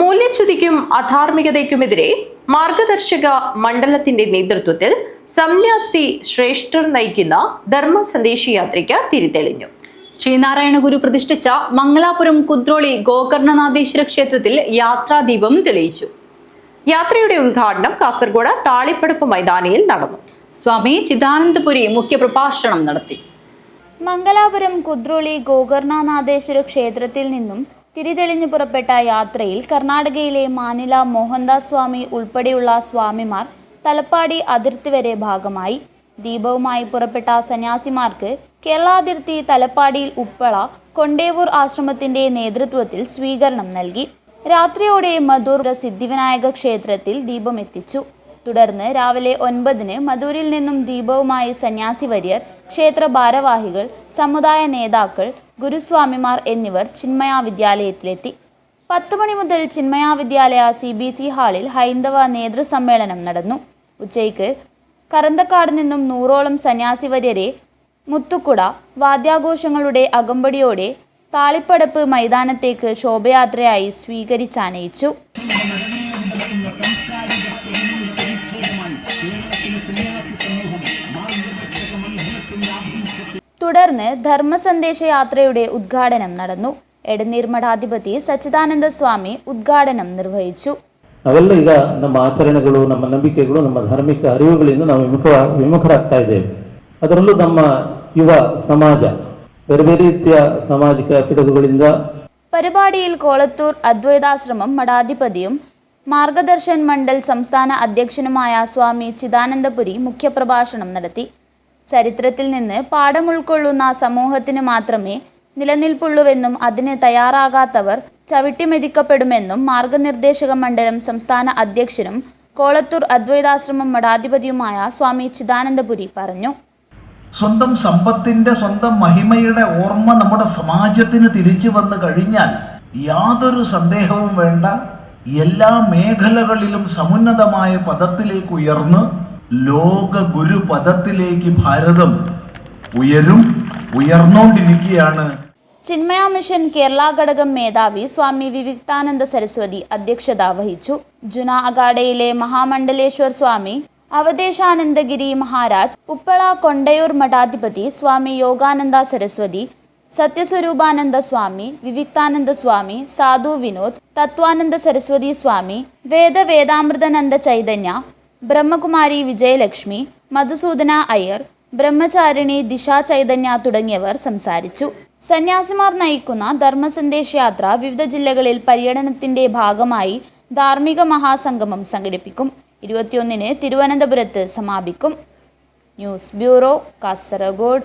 മൂല്യച്യുതിക്കും അധാർമികതയ്ക്കുമെതിരെ മാർഗദർശക മണ്ഡലത്തിന്റെ നേതൃത്വത്തിൽ സംന്യാസി ശ്രേഷ്ഠർ നയിക്കുന്ന ധർമ്മ സന്ദേശയാത്രയ്ക്ക് തിരിതെളിഞ്ഞു. ശ്രീനാരായണ ഗുരു പ്രതിഷ്ഠിച്ച മംഗലാപുരം കുദ്രോളി ഗോകർണനാഥേശ്വര ക്ഷേത്രത്തിൽ യാത്രാദീപം തെളിയിച്ചു. യാത്രയുടെ ഉദ്ഘാടനം കാസർഗോഡ് താളിപ്പടപ്പ് മൈതാനിയിൽ നടന്നു. സ്വാമി ചിദാനന്ദപുരി മുഖ്യ പ്രഭാഷണം നടത്തി. മംഗലാപുരം കുദ്രോളി ഗോകർണനാഥേശ്വര ക്ഷേത്രത്തിൽ നിന്നും തിരിതെളിഞ്ഞു പുറപ്പെട്ട യാത്രയിൽ കർണാടകയിലെ മാനില മോഹൻദാസ് സ്വാമി ഉൾപ്പെടെയുള്ള സ്വാമിമാർ തലപ്പാടി അതിർത്തി വരെ ഭാഗമായി. ദീപവുമായി പുറപ്പെട്ട സന്യാസിമാർക്ക് കേരളാതിർത്തി തലപ്പാടിയിൽ ഉപ്പള കൊണ്ടേവൂർ ആശ്രമത്തിന്റെ നേതൃത്വത്തിൽ സ്വീകരണം നൽകി. രാത്രിയോടെ മധൂർ സിദ്ധിവിനായക ക്ഷേത്രത്തിൽ ദീപമെത്തിച്ചു. തുടർന്ന് രാവിലെ ഒൻപതിന് മധൂരിൽ നിന്നും ദീപവുമായി സന്യാസി വര്യർ ക്ഷേത്ര ഭാരവാഹികൾ സമുദായ നേതാക്കൾ ഗുരുസ്വാമിമാർ എന്നിവർ ചിന്മയ വിദ്യാലയത്തിലെത്തി. പത്ത് മണി മുതൽ Chinmaya Vidyalaya C B C ഹാളിൽ ഹൈന്ദവ നേതൃസമ്മേളനം നടന്നു. ഉച്ചയ്ക്ക് കറന്തക്കാട് നിന്നും നൂറോളം സന്യാസി വര്യരെ മുത്തുക്കുട വാദ്യാഘോഷങ്ങളുടെ അകമ്പടിയോടെ താളിപ്പടപ്പ് മൈതാനത്തേക്ക് ശോഭയാത്രയായി സ്വീകരിച്ചാനയിച്ചു. തുടർന്ന് ധർമ്മസന്ദേശ യാത്രയുടെ ഉദ്ഘാടനം നടന്നു. എടനീർ മഠാധിപതി സച്ചിദാനന്ദ സ്വാമി ഉദ്ഘാടനം നിർവഹിച്ചു. അതല്ല ഈഗ നമ്മ ആചരണകളോ നമ്മ ನಂಬಿಕೆಗಳು നമ്മ ಧಾರ್ಮಿಕ അറിവുകളിന്ന് ನಾವು വിമുഖ ವಿಮುಖರಾಗ್ತಾ ಇದ್ದೇವೆ ಅದರಲ್ಲೂ ನಮ್ಮ യുവ ಸಮಾಜ ಬೇರೆ ಬೇರೆ ಸಾಮಾಜಿಕ പരിപാടിയിൽ കോളത്തൂർ അദ്വൈതാശ്രമം മഠാധിപതിയും മാർഗദർശൻ മണ്ഡൽ സംസ്ഥാന അധ്യക്ഷനുമായ സ്വാമി ചിദാനന്ദപുരി മുഖ്യപ്രഭാഷണം നടത്തി. ചരിത്രത്തിൽ നിന്ന് പാഠം ഉൾക്കൊള്ളുന്ന സമൂഹത്തിന് മാത്രമേ നിലനിൽപ്പുള്ളൂവെന്നും അതിന് തയ്യാറാകാത്തവർ ചവിട്ടിമെതിക്കപ്പെടുമെന്നും മാർഗനിർദ്ദേശക മണ്ഡലം സംസ്ഥാന അധ്യക്ഷനും കോളത്തൂർ അദ്വൈതാശ്രമം മഠാധിപതിയുമായ സ്വാമി ചിദാനന്ദപുരി പറഞ്ഞു. സ്വന്തം സമ്പത്തിന്റെ സ്വന്തം മഹിമയുടെ ഓർമ്മ നമ്മുടെ സമാജത്തിന് തിരിച്ചു വന്നു കഴിഞ്ഞാൽ യാതൊരു സന്ദേഹവും വേണ്ട. എല്ലാ മേഖലകളിലും സമുന്നതമായ പദത്തിലേക്ക് ഉയർന്ന് ലോക ഗുരു പദത്തിലേക്ക് ഭാരതം ഉയരും ഉയർന്നുകൊണ്ടിരിക്കുകയാണ് ചിന്മയ മിഷൻ കേരള ഘടകം മേധാവി സ്വാമി വിവിക്താനന്ദ സരസ്വതി അധ്യക്ഷത വഹിച്ചു. ജുന അഗാഡയിലെ മഹാമണ്ഡലേശ്വർ സ്വാമി അവദേശാനന്ദഗിരി മഹാരാജ് ഉപ്പള കൊണ്ടയൂർ മഠാധിപതി സ്വാമി യോഗാനന്ദ സരസ്വതി സത്യസ്വരൂപാനന്ദ സ്വാമി വിവിക്താനന്ദ സ്വാമി സാധു വിനോദ് തത്വാനന്ദ സരസ്വതി സ്വാമി വേദ വേദാമൃതനന്ദ ചൈതന്യ ബ്രഹ്മകുമാരി വിജയലക്ഷ്മി മധുസൂദന അയ്യർ ബ്രഹ്മചാരിണി ദിശ ചൈതന്യ തുടങ്ങിയവർ സംസാരിച്ചു. സന്യാസിമാർ നയിക്കുന്ന ധർമ്മസന്ദേശ യാത്ര വിവിധ ജില്ലകളിൽ പര്യടനത്തിന്റെ ഭാഗമായി ധാർമ്മിക മഹാസംഗമം സംഘടിപ്പിക്കും. ഇരുപത്തിയൊന്നിന് തിരുവനന്തപുരത്ത് സമാപിക്കും. News bureau Kasaragod.